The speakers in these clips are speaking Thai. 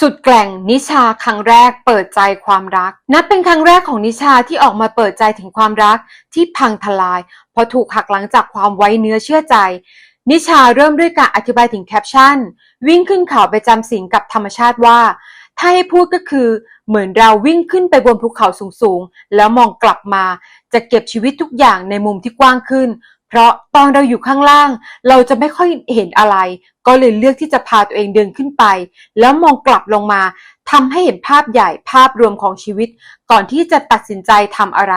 สุดแกล่งนิชาครั้งแรกเปิดใจความรัก นับเป็นครั้งแรกของนิชาที่ออกมาเปิดใจถึงความรักที่พังทลาย เพราะถูกหักหลังจากความไว้เนื้อเชื่อใจ นิชาเริ่มด้วยการอธิบายถึงแคปชั่น วิ่งขึ้นเขาไปจำศีลกับธรรมชาติว่า ถ้าให้พูดก็คือ เหมือนเราวิ่งขึ้นไปบนภูเขาสูงๆ แล้วมองกลับมาจะเก็บชีวิตทุกอย่างในมุมที่กว้างขึ้น เพราะตอนเราอยู่ข้างล่าง เราจะไม่ค่อยเห็นอะไร ก็เลยเลือกที่จะพาตัวเองเดินขึ้นไป แล้วมองกลับลงมาทำให้เห็นภาพใหญ่ภาพรวมของชีวิต ก่อนที่จะตัดสินใจทำอะไร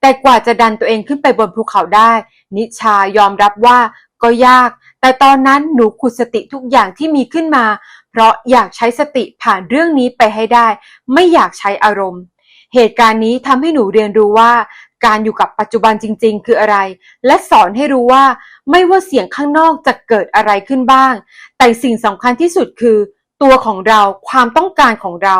แต่กว่าจะดันตัวเองขึ้นไปบนภูเขาได้ นิชายอมรับว่าก็ยาก แต่ตอนนั้นหนูขุดสติทุกอย่างที่มีขึ้นมา เพราะอยากใช้สติผ่านเรื่องนี้ไปให้ได้ ไม่อยากใช้อารมณ์ เหตุการณ์นี้ทำให้หนูเรียนรู้ว่า การอยู่กับปัจจุบันจริง ๆ คืออะไร และสอนให้รู้ว่าไม่ว่าเสียงข้างนอกจะเกิดอะไรขึ้นบ้าง แต่สิ่งสำคัญที่สุดคือ ตัวของเราความต้องการของเรา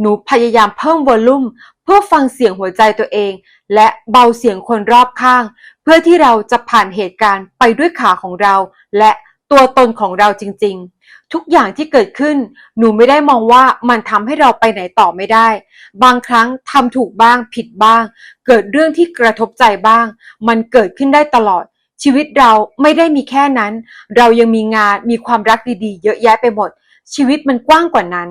หนูพยายามเพิ่มวอลลุ่ม เพื่อฟังเสียงหัวใจตัวเอง และเบาเสียงคนรอบข้าง เพื่อที่เราจะผ่านเหตุการณ์ไปด้วยขาของเรา และ ตัวตนของเราจริง ๆ ทุกอย่างที่เกิดขึ้น หนูไม่ได้มองว่ามันทำให้เราไปไหนต่อไม่ได้ บางครั้งทำถูกบ้างผิดบ้าง เกิดเรื่องที่กระทบใจบ้าง มันเกิดขึ้นได้ตลอด ชีวิตเราไม่ได้มีแค่นั้น เรายังมีงานมีความรักดีๆ เยอะแยะไปหมด ชีวิตมันกว้างกว่านั้น